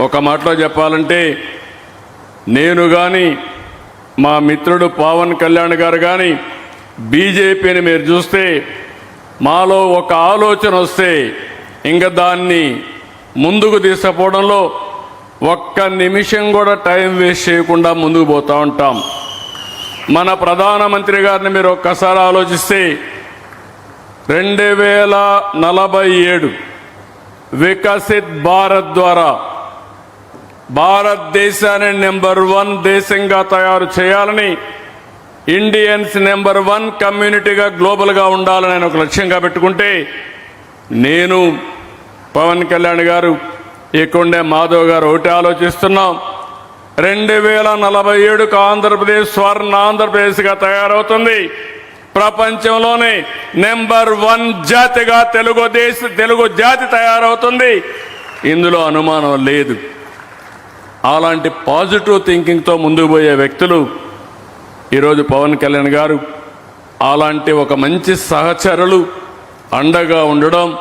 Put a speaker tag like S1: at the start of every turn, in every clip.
S1: ఒక మాటలో చెప్పాలంటే నేను కానీ మా మిత్రుడు పవన్ కళ్యాణ్ గారు కానీ బీజేపీని మీరు చూస్తే మాలో ఒక ఆలోచన వస్తే ఇంకా దాన్ని ముందుకు తీసుకుపోవడంలో ఒక్క నిమిషం కూడా టైం వేస్ట్ చేయకుండా ముందుకు పోతూ ఉంటాం. మన ప్రధానమంత్రి గారిని మీరు ఒక్కసారి ఆలోచిస్తే రెండు వేల నలభై ఏడు వికసిత్ భారత్ ద్వారా భారతదేశాన్ని నెంబర్ వన్ దేశంగా తయారు చేయాలని ఇండియన్స్ నెంబర్ వన్ కమ్యూనిటీగా గ్లోబల్గా ఉండాలని ఒక లక్ష్యంగా పెట్టుకుంటే నేను పవన్ కళ్యాణ్ గారు ఇక్కడే మాధవ్ గారు ఒకటి ఆలోచిస్తున్నాం. రెండు వేల నలభై ఏడుకు ఆంధ్రప్రదేశ్ స్వర్ణ ఆంధ్రప్రదేశ్గా తయారవుతుంది. ప్రపంచంలోనే నెంబర్ వన్ జాతిగా తెలుగు దేశ తెలుగు జాతి తయారవుతుంది. ఇందులో అనుమానం లేదు. అలాంటి పాజిటివ్ థింకింగ్తో ముందుకు పోయే వ్యక్తులు ఈరోజు పవన్ కళ్యాణ్ గారు. అలాంటి ఒక మంచి సహచరులు అండగా ఉండడం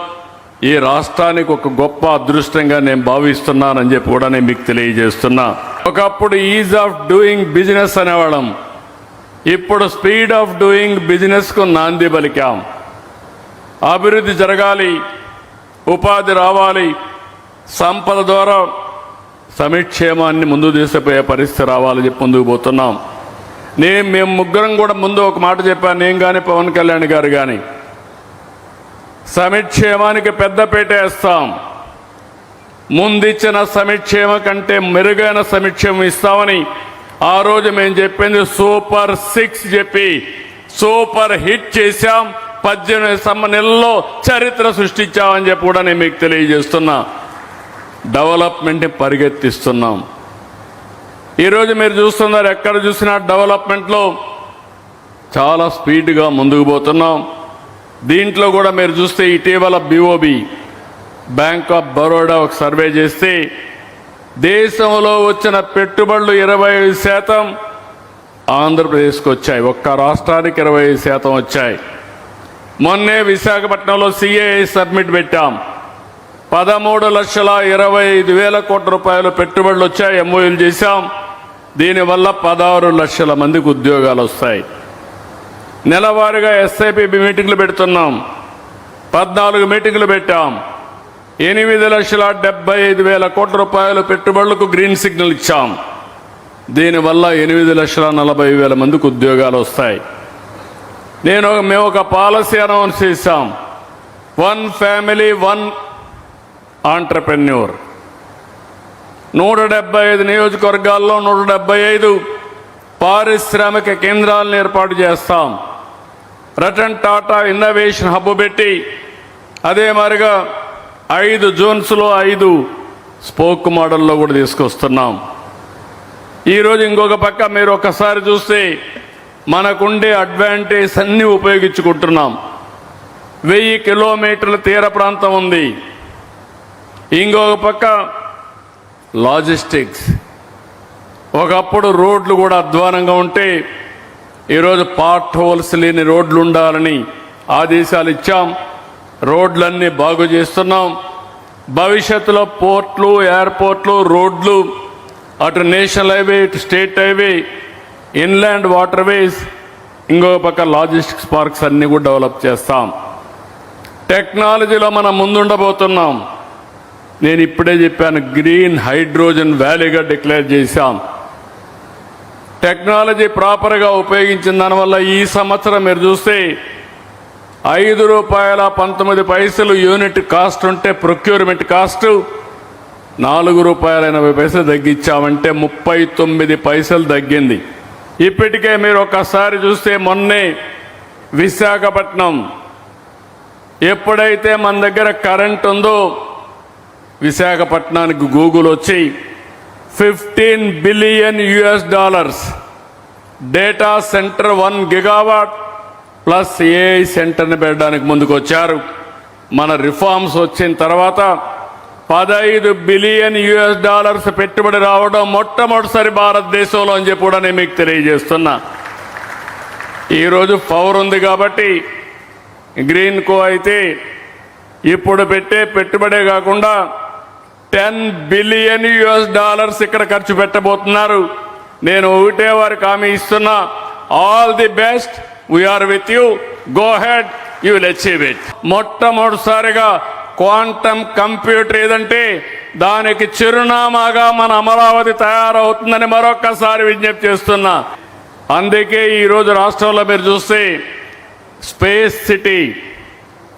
S1: ఈ రాష్ట్రానికి ఒక గొప్ప అదృష్టంగా నేను భావిస్తున్నానని చెప్పి కూడా నేను మీకు తెలియజేస్తున్నా. ఒకప్పుడు ఈజ్ ఆఫ్ డూయింగ్ బిజినెస్ అనేవాళ్ళం. ఇప్పుడు స్పీడ్ ఆఫ్ డూయింగ్ బిజినెస్కు నాంది పలికాం. అభివృద్ధి జరగాలి ఉపాధి రావాలి సంపద ద్వారా సమిక్షేమాన్ని ముందు తీసుకుపోయే పరిస్థితి రావాలని చెప్పి ముందుకు పోతున్నాం. నేను మేము ముగ్గురం కూడా ముందు ఒక మాట చెప్పాను. నేను కానీ పవన్ కళ్యాణ్ గారు కానీ సమిక్షేమానికి పెద్దపీట వేస్తాం. ముందిచ్చిన సమిక్షేమ కంటే మెరుగైన సమిక్షేమం ఇస్తామని ఆ రోజు మేము చెప్పింది సూపర్ సిక్స్ చెప్పి సూపర్ హిట్ చేశాం. పద్దెనిమిది సమ్మ నెలల్లో చరిత్ర సృష్టించామని చెప్పి కూడా నేను మీకు తెలియజేస్తున్నా. డెవలప్మెంట్ పరిగెత్తిస్తున్నాం. ఈరోజు మీరు చూస్తున్నారు ఎక్కడ చూసినా డెవలప్మెంట్లో చాలా స్పీడ్గా ముందుకు పోతున్నాం. దీంట్లో కూడా మీరు చూస్తే ఇటీవల బీఓబి బ్యాంక్ ఆఫ్ బరోడా ఒక సర్వే చేస్తే దేశంలో వచ్చిన పెట్టుబడులు ఇరవై ఐదు శాతం ఆంధ్రప్రదేశ్కి వచ్చాయి. ఒక్క రాష్ట్రానికి ఇరవై ఐదు శాతం వచ్చాయి. మొన్నే విశాఖపట్నంలో సిఏఐ సబ్మిట్ పెట్టాం. పదమూడు లక్షల ఇరవై ఐదు వేల కోట్ల రూపాయలు పెట్టుబడులు వచ్చాయి ఎంఓయూలు చేశాం. దీనివల్ల పదహారు లక్షల మందికి ఉద్యోగాలు వస్తాయి. నెలవారీగా ఎస్ఐపి మీటింగ్లు పెడుతున్నాం. పద్నాలుగు మీటింగ్లు పెట్టాం. ఎనిమిది లక్షల డెబ్బై ఐదు వేల కోట్ల రూపాయలు పెట్టుబడులకు గ్రీన్ సిగ్నల్ ఇచ్చాం. దీనివల్ల ఎనిమిది లక్షల నలభై వేల మందికి ఉద్యోగాలు వస్తాయి. నేను మేము ఒక పాలసీ అనౌన్స్ చేశాం. వన్ ఫ్యామిలీ వన్ ఆంటర్ప్రెన్యూర్ నూట డెబ్బై ఐదు నియోజకవర్గాల్లో నూట డెబ్బై ఐదు పారిశ్రామిక కేంద్రాలను ఏర్పాటు చేస్తాం. రతన్ టాటా ఇన్నోవేషన్ హబ్ పెట్టి అదే మాదిరిగా ఐదు జోన్స్లో ఐదు స్పోక్ మోడల్లో కూడా తీసుకొస్తున్నాం. ఈరోజు ఇంకొక పక్క మీరు ఒకసారి చూస్తే మనకుండే అడ్వాంటేజ్ అన్ని ఉపయోగించుకుంటున్నాం. వెయ్యి కిలోమీటర్ల తీర ప్రాంతం ఉంది. ఇంకొక పక్క లాజిస్టిక్స్. ఒకప్పుడు రోడ్లు కూడా అధ్వానంగా ఉంటే ఈరోజు పార్ట్ హోల్స్ లేని రోడ్లు ఉండాలని ఆదేశాలు ఇచ్చాం. రోడ్లన్నీ బాగు చేస్తున్నాం. భవిష్యత్తులో పోర్ట్లు ఎయిర్పోర్ట్లు రోడ్లు అటు నేషనల్ హైవే ఇటు స్టేట్ హైవే ఇన్లాండ్ వాటర్వేస్ ఇంకొక పక్క లాజిస్టిక్స్ పార్క్స్ అన్నీ కూడా డెవలప్ చేస్తాం. టెక్నాలజీలో మనం ముందుండబోతున్నాం. నేను ఇప్పుడే చెప్పాను గ్రీన్ హైడ్రోజన్ వ్యాలీగా డిక్లేర్ చేశాం. టెక్నాలజీ ప్రాపర్గా ఉపయోగించిన దానివల్ల ఈ సంవత్సరం మీరు చూస్తే ఐదు రూపాయల పంతొమ్మిది పైసలు యూనిట్ కాస్ట్ ఉంటే ప్రొక్యూర్మెంట్ కాస్ట్ నాలుగు రూపాయల ఎనభై పైసలు తగ్గించామంటే ముప్పై తొమ్మిది పైసలు తగ్గింది. ఇప్పటికే మీరు ఒకసారి చూస్తే మొన్నే విశాఖపట్నం ఎప్పుడైతే మన దగ్గర కరెంట్ ఉందో విశాఖపట్నానికి గూగుల్ వచ్చి fifteen billion US dollars. Data centre one gigawatt plus AI సెంటర్ని పెట్టడానికి ముందుకు వచ్చారు మన రిఫార్మ్స్ వచ్చిన తర్వాత పదహైదు బిలియన్ యుఎస్ డాలర్స్ పెట్టుబడి రావడం మొట్టమొదటిసారి భారతదేశంలో అని చెప్పి కూడా నేను మీకు తెలియజేస్తున్నా. ఈరోజు పవర్ ఉంది కాబట్టి గ్రీన్ కో అయితే ఇప్పుడు పెట్టే పెట్టుబడే కాకుండా టెన్ బిలియన్ యుఎస్ డాలర్స్ ఇక్కడ ఖర్చు పెట్టబోతున్నారు. నేను ఒకటే వారికి హామీ ఇస్తున్నా. All the best. We're with you go ahead you will achieve it మొట్టమొదటిసారిగా క్వాంటమ్ కంప్యూటర్ ఏదంటే దానికి చిరునామాగా మన అమరావతి తయారవుతుందని మరొక్కసారి విజ్ఞప్తి చేస్తున్నా. అందుకే ఈరోజు రాష్ట్రంలో మీరు చూస్తే స్పేస్ సిటీ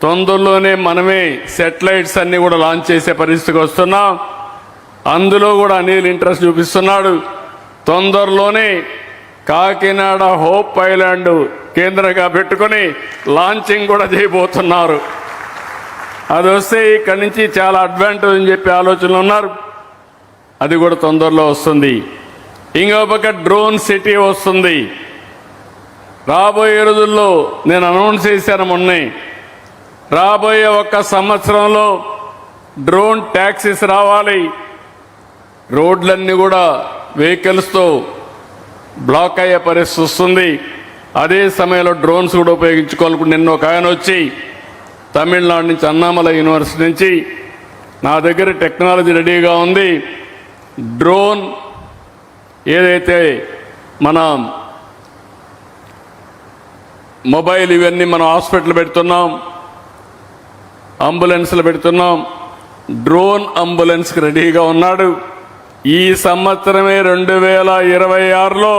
S1: తొందరలోనే మనమే సెటిలైట్స్ అన్నీ కూడా లాంచ్ చేసే పరిస్థితికి వస్తున్నాం. అందులో కూడా అనిల్ ఇంట్రెస్ట్ చూపిస్తున్నాడు. తొందరలోనే కాకినాడ హోప్ ఐలాండ్ కేంద్రంగా పెట్టుకొని లాంచింగ్ కూడా చేయబోతున్నారు. అది వస్తే ఇక్కడి నుంచి చాలా అడ్వాంటేజ్ అని చెప్పి ఆలోచనలు ఉన్నారు. అది కూడా తొందరలో వస్తుంది. ఇంకో పక్క డ్రోన్ సిటీ వస్తుంది. రాబోయే రోజుల్లో నేను అనౌన్స్ చేశాను మొన్నే. రాబోయే ఒక్క సంవత్సరంలో డ్రోన్ ట్యాక్సీస్ రావాలి. రోడ్లన్నీ కూడా వెహికల్స్తో బ్లాక్ అయ్యే పరిస్థితి వస్తుంది. అదే సమయంలో డ్రోన్స్ కూడా ఉపయోగించుకోవాలనుకుంటే నిన్న ఒక ఆయన వచ్చి తమిళనాడు నుంచి అన్నామల యూనివర్సిటీ నుంచి నా దగ్గర టెక్నాలజీ రెడీగా ఉంది. డ్రోన్ ఏదైతే మన మొబైల్ ఇవన్నీ మనం హాస్పిటల్ పెడుతున్నాం. అంబులెన్స్లు పెడుతున్నాం. డ్రోన్ అంబులెన్స్కి రెడీగా ఉన్నాడు. ఈ సంవత్సరమే రెండు వేల ఇరవై ఆరులో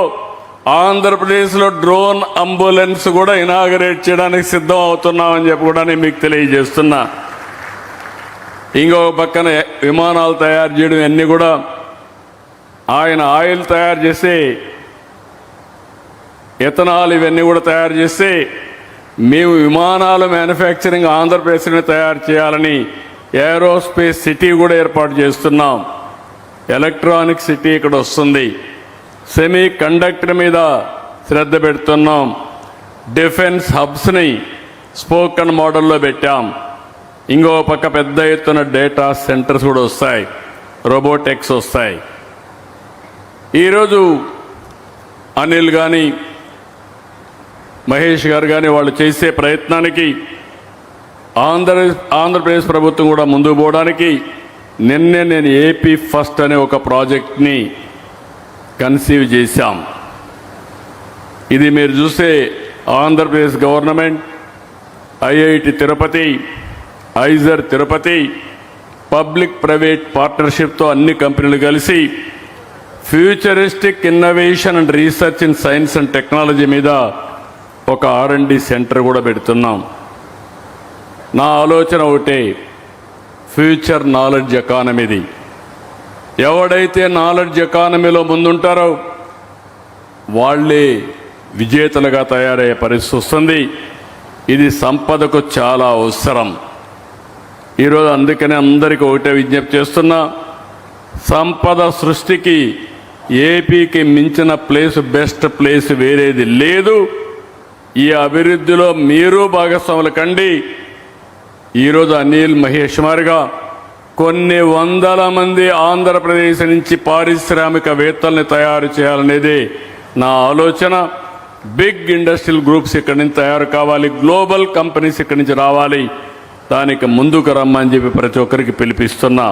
S1: ఆంధ్రప్రదేశ్లో డ్రోన్ అంబులెన్స్ కూడా ఇనాగరేట్ చేయడానికి సిద్ధం అవుతున్నామని చెప్పి కూడా నేను మీకు తెలియజేస్తున్నా. ఇంకొక పక్కన విమానాలు తయారు చేయడం అన్నీ కూడా ఆయన ఆయిల్ తయారు చేసి ఎథనాల్ ఇవన్నీ కూడా తయారు చేసి మేము విమానాల మ్యానుఫ్యాక్చరింగ్ ఆంధ్రప్రదేశ్ని తయారు చేయాలని ఏరోస్పేస్ సిటీ కూడా ఏర్పాటు చేస్తున్నాం. ఎలక్ట్రానిక్ సిటీ ఇక్కడ వస్తుంది. సెమీ కండక్టర్ మీద శ్రద్ధ పెడుతున్నాం. డిఫెన్స్ హబ్స్ని స్పోకన్ మోడల్లో పెట్టాం. ఇంకో పక్క పెద్ద ఎత్తున డేటా సెంటర్స్ కూడా వస్తాయి. రోబోటెక్స్ వస్తాయి. ఈరోజు అనిల్ కానీ మహేష్ గారు కానీ వాళ్ళు చేసే ప్రయత్నానికి ఆంధ్ర ఆంధ్రప్రదేశ్ ప్రభుత్వం కూడా ముందుకు పోవడానికి నిన్నే నేను ఏపీ ఫస్ట్ అనే ఒక ప్రాజెక్ట్ని కన్సీవ్ చేశాం. ఇది మీరు చూస్తే Andhra Pradesh government IIT Tirupati IISER Tirupati public private పార్ట్నర్షిప్తో అన్ని కంపెనీలు కలిసి futuristic innovation and research in science and technology మీద ఒక ఆర్ అండ్ సెంటర్ కూడా పెడుతున్నాం. నా ఆలోచన ఒకటే ఫ్యూచర్ నాలెడ్జ్ ఎకానమీది. ఎవడైతే నాలెడ్జ్ ఎకానమీలో ముందుంటారో వాళ్ళే విజేతలుగా తయారయ్యే పరిస్థితి వస్తుంది. ఇది సంపదకు చాలా అవసరం. ఈరోజు అందుకనే అందరికీ ఒకటే విజ్ఞప్తి చేస్తున్నా సంపద సృష్టికి ఏపీకి మించిన ప్లేస్ బెస్ట్ ప్లేస్ వేరేది లేదు. ఈ అభివృద్ధిలో మీరు భాగస్వాములు కండి. ఈరోజు అనిల్ మహేష్ మారిగా కొన్ని వందల మంది ఆంధ్రప్రదేశ్ నుంచి పారిశ్రామికవేత్తల్ని తయారు చేయాలనేది నా ఆలోచన. బిగ్ ఇండస్ట్రియల్ గ్రూప్స్ ఇక్కడి నుంచి తయారు కావాలి. గ్లోబల్ కంపెనీస్ ఇక్కడి నుంచి రావాలి. దానికి ముందుకు రమ్మని చెప్పి ప్రతి ఒక్కరికి పిలిపిస్తున్నా.